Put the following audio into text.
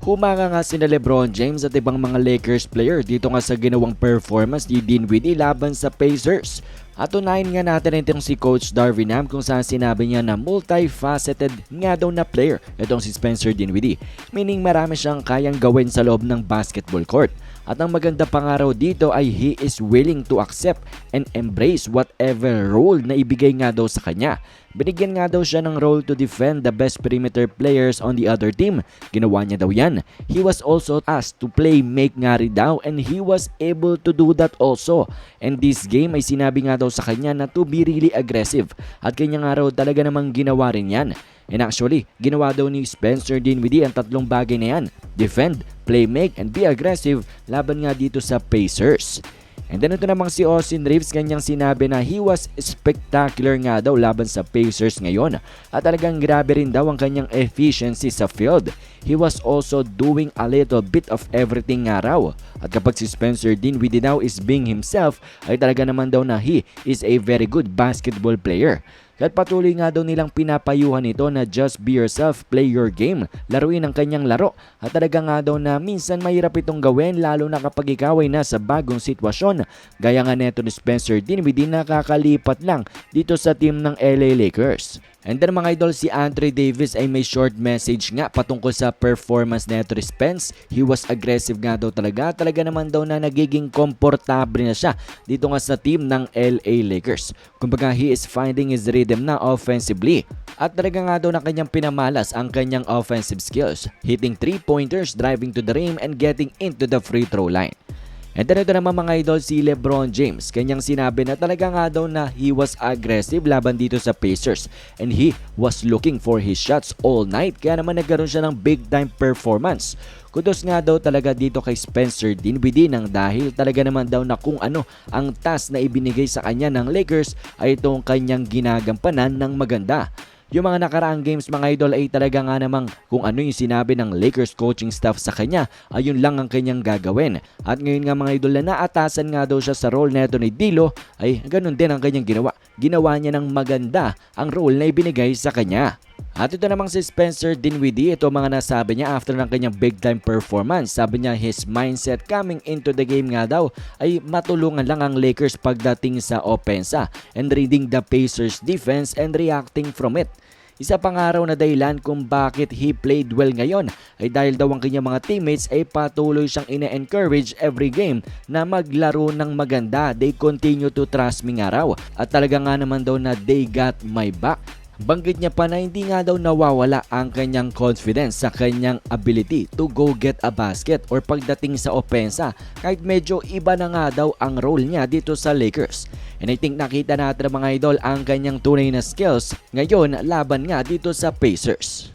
Humanga nga sina Lebron James at ibang mga Lakers player dito nga sa ginawang performance ni Dinwiddie laban sa Pacers. At unahin nga natin itong si Coach Darvin Ham kung saan sinabi niya na multifaceted nga daw na player itong si Spencer Dinwiddie. Meaning marami siyang kayang gawin sa loob ng basketball court. At ang maganda pang araw dito ay he is willing to accept and embrace whatever role na ibigay nga daw sa kanya. Binigyan nga daw siya ng role to defend the best perimeter players on the other team. Ginawa niya daw yan. He was also asked to play make nga rin daw and he was able to do that also. And this game ay sinabi nga daw sa kanya na to be really aggressive. At kanya nga raw talaga namang ginawa rin yan. And actually, ginawa daw ni Spencer Dinwiddie ang tatlong bagay na yan. Defend, play make, and be aggressive laban nga dito sa Pacers. And then ito namang si Austin Reeves kanyang sinabi na he was spectacular nga daw laban sa Pacers ngayon at talagang grabe rin daw ang kanyang efficiency sa field. He was also doing a little bit of everything nga raw. At kapag si Spencer Dinwiddie daw is being himself ay talaga naman daw na he is a very good basketball player. At patuloy nga daw nilang pinapayuhan ito na just be yourself, play your game, laruin ang kanyang laro. At talaga nga daw na minsan mahirap itong gawin lalo na kapag ikaw ay nasa bagong sitwasyon. Gaya nga neto ni Spencer Dinwiddie nakakalipat lang dito sa team ng LA Lakers. And then mga idol, si Andre Davis ay may short message nga patungkol sa performance ni Spence. He was aggressive nga daw talaga. Talaga naman daw na nagiging komportable na siya dito nga sa team ng LA Lakers. Kumbaga he is finding his rhythm na offensively. At talaga nga daw na kanyang pinamalas ang kanyang offensive skills. Hitting 3-pointers, driving to the rim, and getting into the free throw line. And then ito naman mga idol si Lebron James. Kanyang sinabi na talaga nga daw na he was aggressive laban dito sa Pacers. And he was looking for his shots all night. Kaya naman nagkaroon siya ng big time performance. Kudos nga daw talaga dito kay Spencer Dinwiddie nang dahil talaga naman daw na kung ano ang task na ibinigay sa kanya ng Lakers ay itong kanyang ginagampanan ng maganda. Yung mga nakaraang games mga idol ay talaga nga namang kung ano yung sinabi ng Lakers coaching staff sa kanya ay yun lang ang kanyang gagawin. At ngayon nga mga idol na naatasan nga daw siya sa role neto ni Dilo ay ganun din ang kanyang ginawa. Ginawa niya ng maganda ang role na ibinigay sa kanya. At ito namang si Spencer Dinwiddie, ito mga nasabi niya after ng kanyang big time performance. Sabi niya his mindset coming into the game nga daw ay matulungan lang ang Lakers pagdating sa opensa and reading the Pacers defense and reacting from it. Isa pang araw na dahilan kung bakit he played well ngayon ay dahil daw ang kanyang mga teammates ay patuloy siyang ine-encourage every game na maglaro ng maganda. They continue to trust me nga raw. At talaga nga naman daw na they got my back. Banggit niya pa na hindi nga daw nawawala ang kanyang confidence sa kanyang ability to go get a basket or pagdating sa opensa kahit medyo iba na nga daw ang role niya dito sa Lakers. And I think nakita natin mga idol ang kanyang tunay na skills ngayon laban nga dito sa Pacers.